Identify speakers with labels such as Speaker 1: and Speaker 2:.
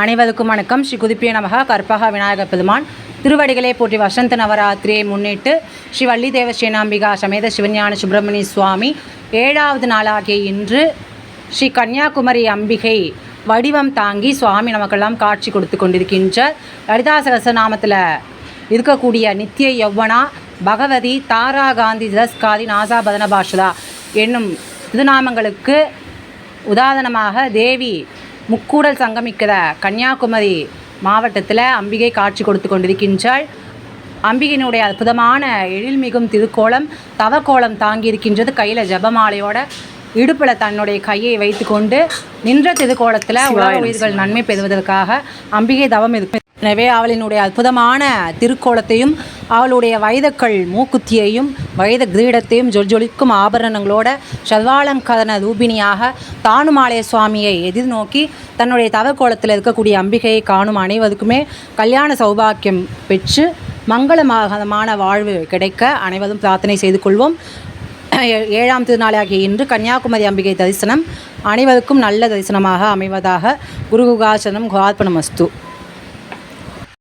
Speaker 1: அனைவருக்கும் வணக்கம். ஸ்ரீ குதிப்பிய நமக கற்பக விநாயகர் பெருமான். திருவடிகளே போற்றி வசந்த நவராத்திரியை முன்னிட்டு ஸ்ரீ வள்ளி தேவ ஸ்ரீநாம்பிகா சமேத சிவஞான சுப்பிரமணிய சுவாமி ஏழாவது நாளாகிய இன்று ஸ்ரீ கன்னியாகுமரி அம்பிகை வடிவம் தாங்கி சுவாமி நமக்கெல்லாம் காட்சி கொடுத்து கொண்டிருக்கின்ற லலிதா சகசநாமத்தில் இருக்கக்கூடிய நித்திய யௌவனா பகவதி தாரா காந்தி திரஸ்காதி நாசா பதன பாஷுதா என்னும் திருநாமங்களுக்கு உதாரணமாக தேவி முக்கூடல் சங்கமிக்கிற கன்னியாகுமரி மாவட்டத்தில் அம்பிகை காட்சி கொடுத்து கொண்டிருக்கின்றாள். அம்பிகையினுடைய அற்புதமான எழில்மிகும் திருக்கோலம் தவக்கோலம் தாங்கியிருக்கின்றது. கையில் ஜபமாலையோட இடுப்பில் தன்னுடைய கையை வைத்துக்கொண்டு நின்ற திருக்கோலத்தில் உலக உயிர்கள் நன்மை பெறுவதற்காக அம்பிகை தவம் இருக்கு. எனவே அவளினுடைய அற்புதமான திருக்கோலத்தையும் அவளுடைய வைதக்கள் மூக்குத்தியையும் வைத கிரீடத்தையும் ஜொலிக்கும் ஆபரணங்களோட சர்வாலங்கதன ரூபிணியாக தானுமாலய சுவாமியை எதிர்நோக்கி தன்னுடைய தவக்கோலத்தில் இருக்கக்கூடிய அம்பிகையை காணும் அனைவருக்குமே கல்யாண சௌபாக்கியம் பெற்று மங்களமாகமான வாழ்வு கிடைக்க அனைவரும் பிரார்த்தனை செய்து கொள்வோம். ஏ- ஏழாம் திருநாளாகிய இன்று கன்னியாகுமரி அம்பிகை தரிசனம் அனைவருக்கும் நல்ல தரிசனமாக அமைவதாக குருகுகாசனம் குரார்ப்பணமஸ்து